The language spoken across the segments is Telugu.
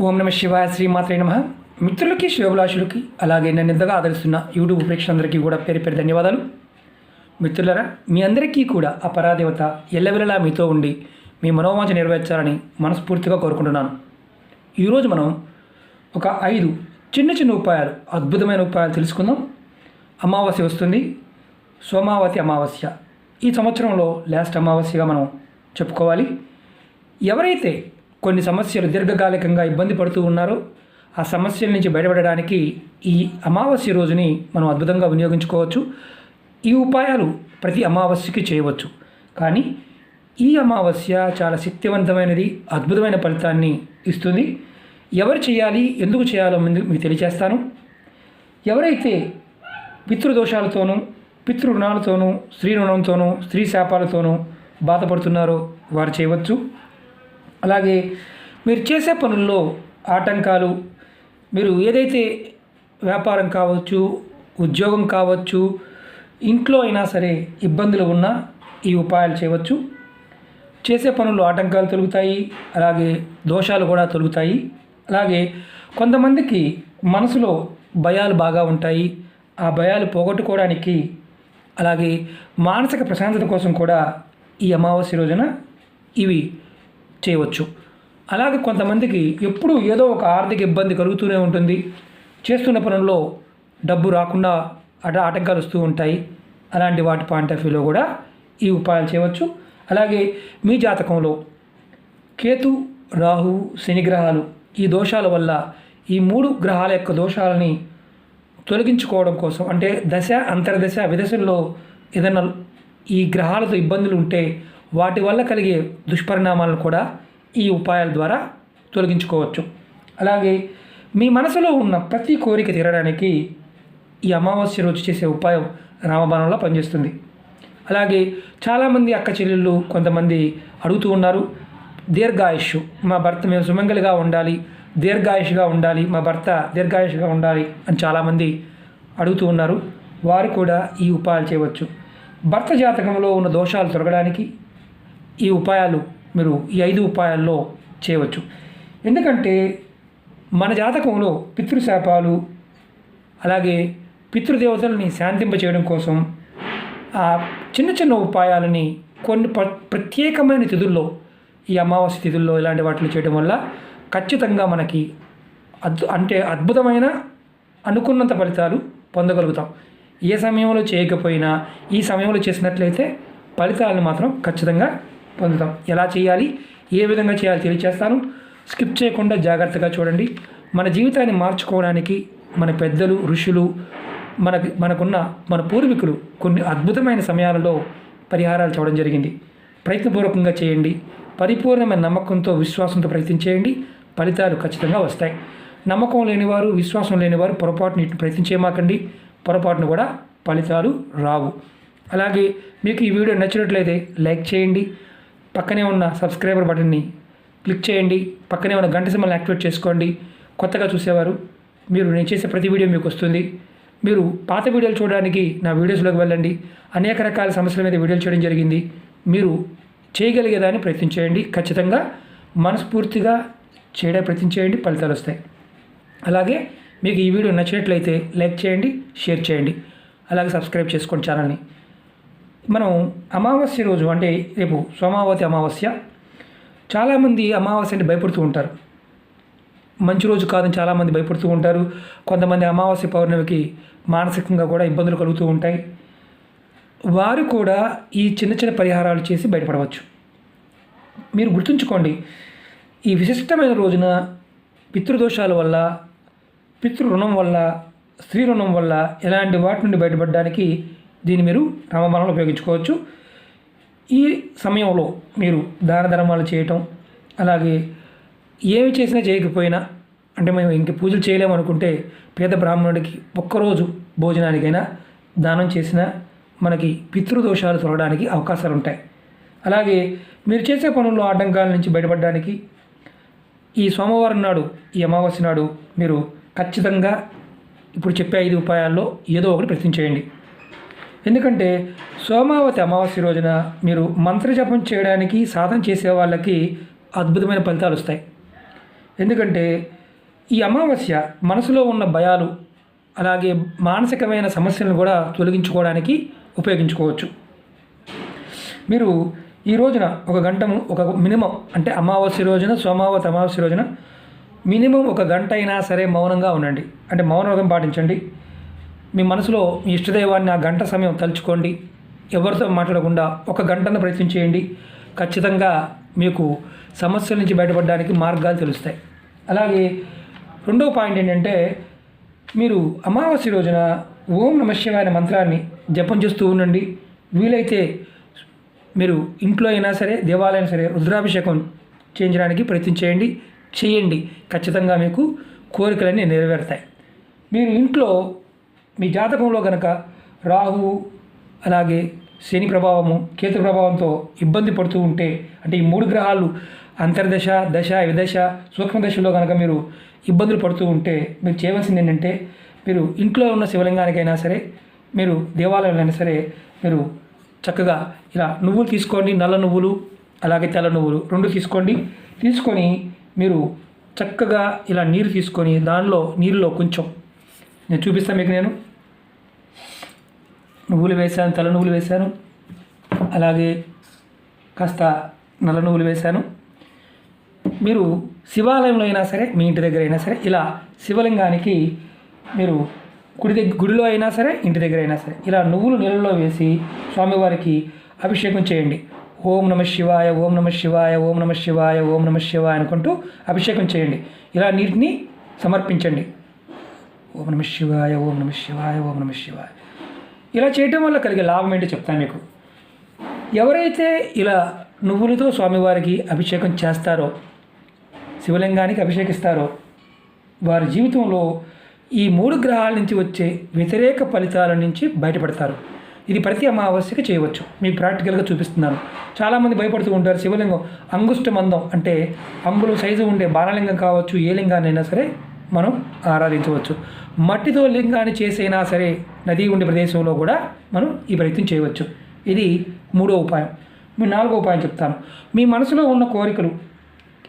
ఓం నమ శివాయ శ్రీమాత్రే నమ. మిత్రులకి శివభిలాషులకి అలాగే నన్ను ఎంతగా ఆదరిస్తున్న యూట్యూబ్ ప్రేక్షకులందరికీ కూడా పేరు పేరు ధన్యవాదాలు. మిత్రులరా మీ అందరికీ కూడా ఆ పరాదేవత ఎల్లవెల్లలా మీతో ఉండి మీ మనోవాంఛ నెరవేర్చాలని మనస్ఫూర్తిగా కోరుకుంటున్నాను. ఈరోజు మనం ఒక ఐదు చిన్న చిన్న ఉపాయాలు అద్భుతమైన ఉపాయాలు తెలుసుకుందాం. అమావాస్య వస్తుంది. సోమావతి అమావాస్య. ఈ సంవత్సరంలో లాస్ట్ అమావాస్యగా మనం చెప్పుకోవాలి. ఎవరైతే కొన్ని సమస్యలు దీర్ఘకాలికంగా ఇబ్బంది పడుతూ ఉన్నారో. ఆ సమస్యల నుంచి బయటపడడానికి ఈ అమావాస్య రోజుని మనం అద్భుతంగా వినియోగించుకోవచ్చు. ఈ ఉపాయాలు ప్రతి అమావాస్యకి చేయవచ్చు. కానీ ఈ అమావాస్య చాలా శక్తివంతమైనది అద్భుతమైన ఫలితాన్ని ఇస్తుంది. ఎవరు చేయాలి ఎందుకు చేయాలో ముందు మీకు తెలియజేస్తాను ఎవరైతే పితృదోషాలతోనూ పితృ రుణాలతోనూ స్త్రీ రుణంతోనూ స్త్రీ శాపాలతోనూ బాధపడుతున్నారో వారు చేయవచ్చు. అలాగే మీరు చేసే పనుల్లో ఆటంకాలు మీరు ఏదైతే వ్యాపారం కావచ్చు ఉద్యోగం కావచ్చు ఇంట్లో అయినా సరే ఇబ్బందులు ఉన్నా ఈ ఉపాయాలు చేయవచ్చు. చేసే పనుల్లో ఆటంకాలు తొలుగుతాయి అలాగే దోషాలు కూడా తొలుగుతాయి. అలాగే కొంతమందికి మనసులో భయాలు బాగా ఉంటాయి. ఆ భయాలు పోగొట్టుకోవడానికి అలాగే మానసిక ప్రశాంతత కోసం కూడా ఈ అమావాస్య రోజున ఇవి చేయవచ్చు. అలాగే కొంతమందికి ఎప్పుడూ ఏదో ఒక ఆర్థిక ఇబ్బంది కలుగుతూనే ఉంటుంది. చేస్తున్న పనుల్లో డబ్బు రాకుండా అట ఆటంకాలు వస్తూ ఉంటాయి. అలాంటి వాటి పాయింట్ ఆఫ్ వ్యూలో కూడా ఈ ఉపాయాలు చేయవచ్చు. అలాగే మీ జాతకంలో కేతు రాహు శని గ్రహాలు ఈ దోషాల వల్ల ఈ మూడు గ్రహాల యొక్క దోషాలని తొలగించుకోవడం కోసం అంటే దశ అంతర్దశ విదశల్లో ఏదైనా ఈ గ్రహాలతో ఇబ్బందులు ఉంటే వాటి వల్ల కలిగే దుష్పరిణామాలను కూడా ఈ ఉపాయాల ద్వారా తొలగించుకోవచ్చు. అలాగే మీ మనసులో ఉన్న ప్రతి కోరిక తీరడానికి ఈ అమావాస్య రోజు చేసే ఉపాయం రామబాణంలో పనిచేస్తుంది. అలాగే చాలామంది అక్క చెల్లెళ్ళు కొంతమంది అడుగుతూ ఉన్నారు దీర్ఘాయుష్ మా భర్త మేము సుమంగలిగా ఉండాలి దీర్ఘాయుష్గా ఉండాలి మా భర్త దీర్ఘాయుష్గా ఉండాలి అని చాలామంది అడుగుతూ ఉన్నారు. వారు కూడా ఈ ఉపాయాలు చేయవచ్చు. భర్త జాతకంలో ఉన్న దోషాలు తొలగడానికి ఈ ఉపాయాలు మీరు ఈ ఐదు ఉపాయాల్లో చేయవచ్చు. ఎందుకంటే మన జాతకంలో పితృశాపాలు అలాగే పితృదేవతల్ని శాంతింపచేయడం కోసం ఆ చిన్న చిన్న ఉపాయాలని కొన్ని ప్ర- ప్రత్యేకమైన తిథుల్లో ఈ అమావాస్య తిథుల్లో ఇలాంటి వాటిని చేయడం వల్ల ఖచ్చితంగా మనకి అద్భు అంటే అద్భుతమైన అనుకున్నంత ఫలితాలు పొందగలుగుతాం. ఏ సమయంలో చేయకపోయినా ఈ సమయంలో చేసినట్లయితే ఫలితాలను మాత్రం ఖచ్చితంగా పొందుతాం. ఎలా చేయాలి? ఏ విధంగా చేయాలి తెలియచేస్తాను. స్కిప్ చేయకుండా జాగ్రత్తగా చూడండి. మన జీవితాన్ని మార్చుకోవడానికి మన పెద్దలు ఋషులు మనకి మనకున్న మన పూర్వీకులు కొన్ని అద్భుతమైన సమయాలలో పరిహారాలు చూడడం జరిగింది. ప్రయత్నపూర్వకంగా చేయండి. పరిపూర్ణమైన నమ్మకంతో విశ్వాసంతో ప్రయత్నం చేయండి. ఫలితాలు ఖచ్చితంగా వస్తాయి. నమ్మకం లేనివారు విశ్వాసం లేనివారు పొరపాటుని ప్రయత్నం చేయమాకండి. పొరపాటును కూడా ఫలితాలు రావు. అలాగే మీకు ఈ వీడియో నచ్చినట్లయితే లైక్ చేయండి. పక్కనే ఉన్న సబ్స్క్రైబర్ బటన్ని క్లిక్ చేయండి. పక్కనే ఉన్న గంట సింబల్ని యాక్టివేట్ చేసుకోండి. కొత్తగా చూసేవారు మీరు నేను చేసే ప్రతి వీడియో మీకు వస్తుంది. మీరు పాత వీడియోలు చూడడానికి నా వీడియోస్లోకి వెళ్ళండి. అనేక రకాల సమస్యల మీద వీడియోలు చేయడం జరిగింది. మీరు చేయగలిగేదాన్ని ప్రయత్నం చేయండి. ఖచ్చితంగా మనస్ఫూర్తిగా చేయడానికి ప్రయత్నం చేయండి. ఫలితాలు వస్తాయి. అలాగే మీకు ఈ వీడియో నచ్చినట్లయితే లైక్ చేయండి షేర్ చేయండి. అలాగే సబ్స్క్రైబ్ చేసుకోండి ఛానల్ని. మనం అమావాస్య రోజు అంటే రేపు సోమావతి అమావాస్య చాలామంది అమావాస్య అంటే భయపడుతూ ఉంటారు. మంచి రోజు కాదని చాలామంది భయపడుతూ ఉంటారు. కొంతమంది అమావాస్య పౌర్ణమికి మానసికంగా కూడా ఇబ్బందులు కలుగుతూ ఉంటాయి. వారు కూడా ఈ చిన్న చిన్న పరిహారాలు చేసి బయటపడవచ్చు. మీరు గుర్తుంచుకోండి ఈ విశిష్టమైన రోజున పితృదోషాల వల్ల పితృ రుణం వల్ల స్త్రీ రుణం వల్ల ఎలాంటి వాటి నుండి బయటపడడానికి దీన్ని మీరు రామబాణంలో ఉపయోగించుకోవచ్చు. ఈ సమయంలో మీరు దాన ధర్మాలు చేయటం అలాగే ఏమి చేసినా చేయకపోయినా అంటే మేము ఇంక పూజలు చేయలేము అనుకుంటే పేద బ్రాహ్మణుడికి ఒక్కరోజు భోజనానికైనా దానం చేసినా మనకి పితృదోషాలు తొలగడానికి అవకాశాలు ఉంటాయి. అలాగే మీరు చేసే పనుల్లో ఆటంకాల నుంచి బయటపడడానికి ఈ సోమవారం నాడు ఈ అమావాస్య నాడు మీరు ఖచ్చితంగా ఇప్పుడు చెప్పే ఐదు ఉపాయాల్లో ఏదో ఒకటి ప్రయత్నం చేయండి. ఎందుకంటే సోమావతి అమావాస్య రోజున మీరు మంత్రజపం చేయడానికి సాధన చేసే వాళ్ళకి అద్భుతమైన ఫలితాలు వస్తాయి. ఎందుకంటే ఈ అమావాస్య మనసులో ఉన్న భయాలు అలాగే మానసికమైన సమస్యలను కూడా తొలగించుకోవడానికి ఉపయోగించుకోవచ్చు. మీరు ఈ రోజున ఒక గంటము ఒక మినిమం అంటే అమావాస్య రోజున సోమావతి అమావాస్య రోజున మినిమం ఒక గంట అయినా సరే మౌనంగా ఉండండి. అంటే మౌన వ్రతం పాటించండి. మీ మనసులో మీ ఇష్టదైవాన్ని ఆ గంట సమయం తలుచుకోండి. ఎవరితో మాట్లాడకుండా ఒక గంటను ప్రయత్నం చేయండి. ఖచ్చితంగా మీకు సమస్యల నుంచి బయటపడడానికి మార్గాలు తెలుస్తాయి. అలాగే రెండవ పాయింట్ ఏంటంటే మీరు అమావాస్య రోజున ఓం నమశివాయ అనే మంత్రాన్ని జపం చేస్తూ ఉండండి. వీలైతే మీరు ఇంట్లో అయినా సరే దేవాలయం సరే రుద్రాభిషేకం చేయించడానికి ప్రయత్నం చేయండి. చేయండి. ఖచ్చితంగా మీకు కోరికలన్నీ నెరవేరుతాయి. మీరు ఇంట్లో మీ జాతకంలో కనుక రాహు అలాగే శని ప్రభావము కేతు ప్రభావంతో ఇబ్బంది పడుతూ ఉంటే అంటే ఈ మూడు గ్రహాలు అంతర్దశ దశ విదశ సూక్ష్మ దశలో కనుక మీరు ఇబ్బందులు పడుతూ ఉంటే మీరు చేయవలసింది ఏంటంటే మీరు ఇంట్లో ఉన్న శివలింగానికైనా సరే మీరు దేవాలయంలో అయినా సరే మీరు చక్కగా ఇలా నువ్వులు తీసుకోండి నల్ల నువ్వులు అలాగే తెల్ల నువ్వులు రెండు తీసుకోండి. తీసుకొని మీరు చక్కగా ఇలా నీరు తీసుకొని దానిలో నీరులో కొంచెం. నేను చూపిస్తాను మీకు నేను. నువ్వులు వేశాను తల నువ్వులు వేశాను అలాగే కాస్త నల్ల నువ్వులు వేశాను. మీరు శివాలయంలో అయినా సరే మీ ఇంటి దగ్గర అయినా సరే ఇలా శివలింగానికి మీరు గుడి దగ్గర గుడిలో అయినా సరే ఇంటి దగ్గర అయినా సరే ఇలా నువ్వులు నీళ్ళలో వేసి స్వామివారికి అభిషేకం చేయండి. ఓం నమ శివాయ ఓం నమ శివాయ ఓం నమ శివాయ ఓం నమ శివాయ అనుకుంటూ అభిషేకం చేయండి. ఇలా నీటిని సమర్పించండి. ఓం నమ శివాయ ఓం నమ శివాయ ఓం నమ శివాయ. ఇలా చేయటం వల్ల కలిగే లాభం ఏంటో చెప్తాను మీకు. ఎవరైతే ఇలా నువ్వులతో స్వామివారికి అభిషేకం చేస్తారో శివలింగానికి అభిషేకిస్తారో వారి జీవితంలో ఈ మూడు గ్రహాల నుంచి వచ్చే వ్యతిరేక ఫలితాల నుంచి బయటపడతారు. ఇది ప్రతి అమావాస్యకి చేయవచ్చు. మీకు ప్రాక్టికల్గా చూపిస్తున్నాను. చాలామంది భయపడుతూ ఉంటారు శివలింగం అంగుష్ట మందం అంటే అంగుళం సైజు ఉండే బాణలింగం కావచ్చు ఏ లింగాన్నైనా సరే మనం ఆరాధించవచ్చు. మట్టితో లింగాన్ని చేసైనా సరే నది ఉండే ప్రదేశంలో కూడా మనం ఈ ప్రయత్నం చేయవచ్చు. ఇది మూడో ఉపాయం. మీ నాలుగో ఉపాయం చెప్తాను. మీ మనసులో ఉన్న కోరికలు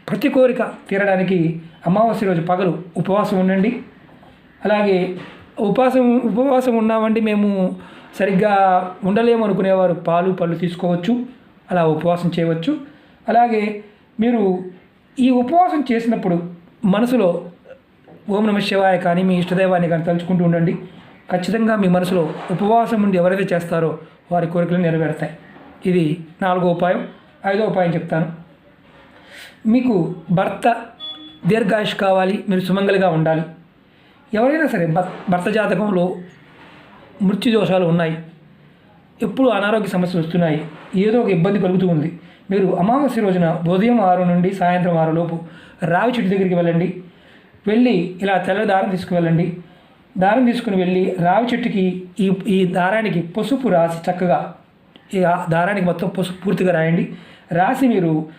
ప్రతి కోరిక తీరడానికి అమావాస్య రోజు పగలు ఉపవాసం ఉండండి. అలాగే ఉపవాసం ఉపవాసం ఉన్నామండి మేము సరిగ్గా ఉండలేము అనుకునేవారు. పాలు పళ్ళు తీసుకోవచ్చు. అలా ఉపవాసం చేయవచ్చు. అలాగే మీరు ఈ ఉపవాసం చేసినప్పుడు మనసులో ఓం నమ శివాయ కానీ మీ ఇష్టదైవాన్ని కానీ తలుచుకుంటూ ఉండండి. ఖచ్చితంగా మీ మనసులో ఉపవాసం ఉండి ఎవరైతే చేస్తారో వారి కోరికలు నెరవేరుతాయి. ఇది నాలుగో ఉపాయం. ఐదో ఉపాయం చెప్తాను. మీకు భర్త దీర్ఘాయుష్ కావాలి మీరు సుమంగలిగా ఉండాలి. ఎవరైనా సరే భర్- భర్త జాతకంలో మృత్యు దోషాలు ఉన్నాయి. ఎప్పుడు అనారోగ్య సమస్యలు వస్తున్నాయి. ఏదో ఒక ఇబ్బంది కలుగుతూ ఉంది. మీరు అమావాస్య రోజున ఉదయం ఆరు నుండి సాయంత్రం ఆరు లోపు రావి చెట్టు దగ్గరికి వెళ్ళండి. వెళ్ళి ఇలా తెల్ల దారం తీసుకువెళ్ళండి. దారం తీసుకుని వెళ్ళి రావి చెట్టుకి ఈ ఈ దారానికి పసుపు రాసి చక్కగా ఈ దారానికి మొత్తం పసుపు పూర్తిగా రాయండి. రాసి మీరు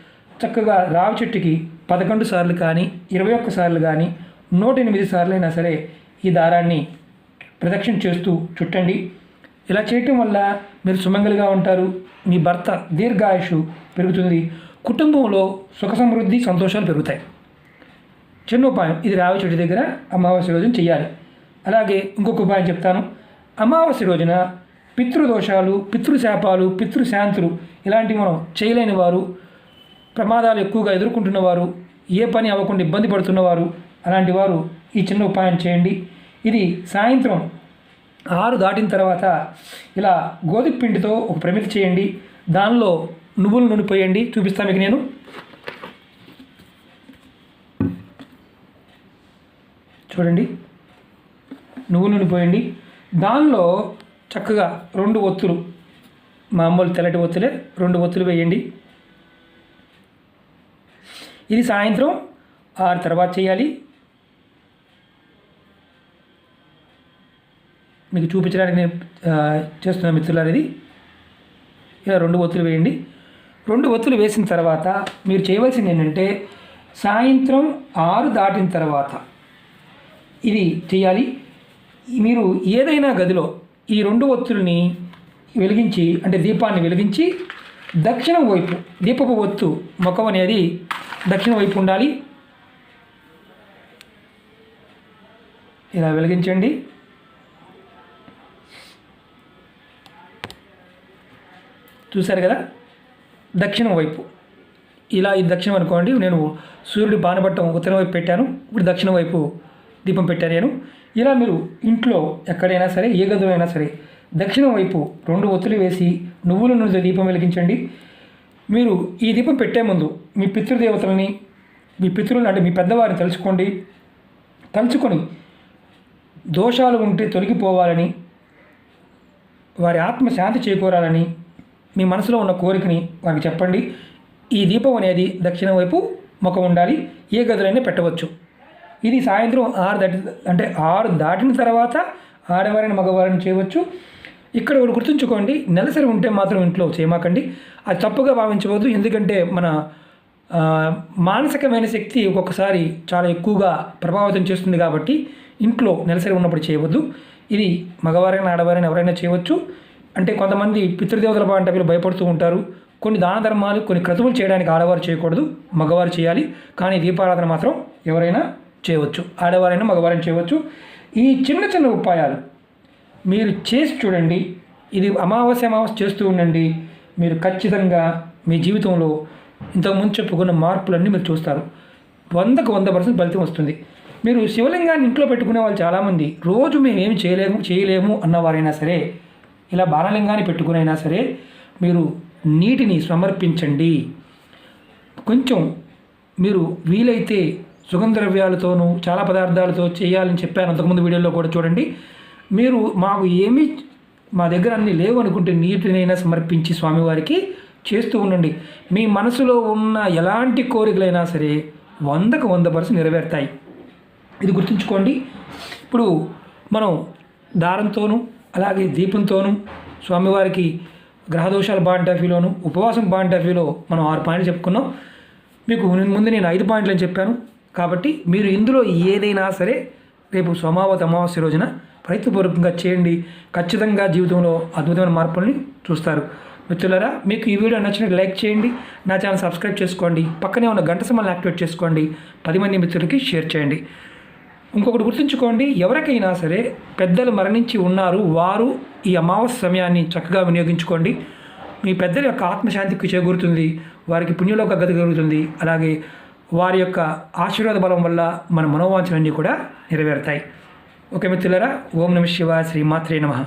చక్కగా రావి చెట్టుకి పదకొండు సార్లు కానీ ఇరవై ఒక్క సార్లు కానీ నూట ఎనిమిది సార్లు అయినా సరే ఈ దారాన్ని ప్రదక్షిణ చేస్తూ చుట్టండి. ఇలా చేయటం వల్ల మీరు సుమంగలిగా ఉంటారు. మీ భర్త దీర్ఘాయుషు పెరుగుతుంది. కుటుంబంలో సుఖ సమృద్ధి సంతోషాలు పెరుగుతాయి. చిన్న ఉపాయం ఇది రావి చెట్టు దగ్గర అమావాస్య రోజున చేయాలి అలాగే ఇంకొక ఉపాయం చెప్తాను. అమావాస్య రోజున పితృదోషాలు పితృశాపాలు పితృశాంతులు ఇలాంటివి మనం చేయలేని వారు ప్రమాదాలు ఎక్కువగా ఎదుర్కొంటున్నవారు ఏ పని అవ్వకుండా ఇబ్బంది పడుతున్నవారు అలాంటి వారు ఈ చిన్న ఉపాయం చేయండి. ఇది సాయంత్రం ఆరు దాటిన తర్వాత ఇలా గోధుమ పిండితో ఒక ప్రమితి చేయండి. దానిలో నువ్వులు నునిపోయండి. చూపిస్తాను మీకు నేను. చూడండి. నువ్వు నూనె పోయండి. దానిలో చక్కగా రెండు ఒత్తులు మామూలు తెల్లటి ఒత్తులే రెండు ఒత్తులు వేయండి. ఇది సాయంత్రం ఆరు తర్వాత చేయాలి. మీకు చూపించడానికి నేను ఆ, చేస్తున్న మిత్రులారు ఇది ఇలా రెండు ఒత్తులు వేయండి. రెండు ఒత్తులు వేసిన తర్వాత మీరు చేయవలసింది ఏంటంటే సాయంత్రం ఆరు దాటిన తర్వాత ఇది చేయాలి. మీరు ఏదైనా గదిలో ఈ రెండు ఒత్తుల్ని వెలిగించి అంటే దీపాన్ని వెలిగించి దక్షిణం వైపు దీపపు ఒత్తు ముఖం అనేది దక్షిణ వైపు ఉండాలి. ఇలా వెలిగించండి. చూశారు కదా? దక్షిణం వైపు. ఇలా ఇది దక్షిణం అనుకోండి నేను సూర్యుడి బాణపట్టం ఉత్తరం వైపు పెట్టాను ఇప్పుడు దక్షిణం వైపు దీపం పెట్టాను నేను. ఇలా మీరు ఇంట్లో ఎక్కడైనా సరే ఏ గదిలో అయినా సరే దక్షిణం వైపు రెండు ఒత్తులు వేసి నువ్వుల నూనెతో దీపం వెలిగించండి. మీరు ఈ దీపం పెట్టే ముందు మీ పితృదేవతలని మీ పితృలను అంటే మీ పెద్దవారిని తలుచుకోండి. తలుచుకొని దోషాలు ఉంటే తొలగిపోవాలని వారి ఆత్మ శాంతి చేకూరాలని మీ మనసులో ఉన్న కోరికని వారికి చెప్పండి. ఈ దీపం అనేది దక్షిణం వైపు ముఖం ఉండాలి. ఏ గదులైనా పెట్టవచ్చు. ఇది సాయంత్రం ఆరు దాటి అంటే ఆరు దాటిన తర్వాత ఆడవారిని మగవారిని చేయవచ్చు. ఇక్కడ ఒకటి గుర్తుంచుకోండి నెలసరి ఉంటే మాత్రం ఇంట్లో చేయమాకండి. అది తప్పుగా భావించవద్దు ఎందుకంటే మన మానసికమైన శక్తి ఒక్కొక్కసారి చాలా ఎక్కువగా ప్రభావితం చేస్తుంది కాబట్టి ఇంట్లో నెలసరి ఉన్నప్పుడు చేయవద్దు. ఇది మగవారైనా ఆడవారైనా ఎవరైనా చేయవచ్చు. అంటే కొంతమంది పితృదేవతల బాంట వీళ్ళు భయపడుతూ ఉంటారు. కొన్ని దాన ధర్మాలు కొన్ని క్రతువులు చేయడానికి ఆడవారు చేయకూడదు మగవారు చేయాలి. కానీ దీపారాధన మాత్రం ఎవరైనా చేయవచ్చు ఆడవారైనా మగవారైనా చేయవచ్చు. ఈ చిన్న చిన్న ఉపాయాలు మీరు చేసి చూడండి. ఇది అమావాస్య అమావాస్య చేస్తూ ఉండండి. మీరు ఖచ్చితంగా మీ జీవితంలో ఇంతకుముందు చెప్పుకున్న మార్పులన్నీ మీరు చూస్తారు. వందకు వంద పర్సెంట్ ఫలితం వస్తుంది. మీరు శివలింగాన్ని ఇంట్లో పెట్టుకునే వాళ్ళు చాలామంది రోజు మేము ఏమి చేయలేము చేయలేము అన్నవారైనా సరే ఇలా బాణలింగాన్ని పెట్టుకునైనా సరే మీరు నీటిని సమర్పించండి. కొంచెం మీరు వీలైతే సుగంధ ద్రవ్యాలతోనూ చాలా పదార్థాలతో చేయాలని చెప్పాను అంతకుముందు వీడియోలో కూడా చూడండి. మీరు మాకు ఏమీ మా దగ్గర అన్నీ లేవు అనుకుంటే నీటినైనా సమర్పించి స్వామివారికి చేస్తూ ఉండండి. మీ మనసులో ఉన్న ఎలాంటి కోరికలైనా సరే వందకు వంద పర్సెంట్ నెరవేరుతాయి. ఇది గుర్తుంచుకోండి. ఇప్పుడు మనం దారంతోనూ అలాగే దీపంతోనూ స్వామివారికి గ్రహదోషాల బాంటఫీలోను ఉపవాసం బాంటఫీలో మనం ఆరు పాయింట్లు చెప్పుకున్నాం. మీకు ముందు నేను ఐదు పాయింట్లు అని చెప్పాను. కాబట్టి మీరు ఇందులో ఏదైనా సరే రేపు సోమావతి అమావాస్య రోజున ప్రయత్నపూర్వకంగా చేయండి. ఖచ్చితంగా జీవితంలో అద్భుతమైన మార్పుల్ని చూస్తారు. మిత్రులారా మీకు ఈ వీడియో నచ్చినట్టు లైక్ చేయండి. నా ఛానల్ సబ్స్క్రైబ్ చేసుకోండి. పక్కనే ఉన్న గంట సమయాన్ని యాక్టివేట్ చేసుకోండి. పది మంది మిత్రులకి షేర్ చేయండి. ఇంకొకటి గుర్తుంచుకోండి ఎవరికైనా సరే పెద్దలు మరణించి ఉన్నారు వారు ఈ అమావాస్య సమయాన్ని చక్కగా వినియోగించుకోండి. మీ పెద్దల యొక్క ఆత్మశాంతికి చేకూరుతుంది. వారికి పుణ్యలోక గతి కలుగుతుంది అలాగే వారి యొక్క ఆశీర్వాద బలం వల్ల మన మనోవాంఛలన్నీ కూడా నెరవేరుతాయి. ఓకే మిత్రులరా ఓం నమ శివ శ్రీ మాత్రే నమః.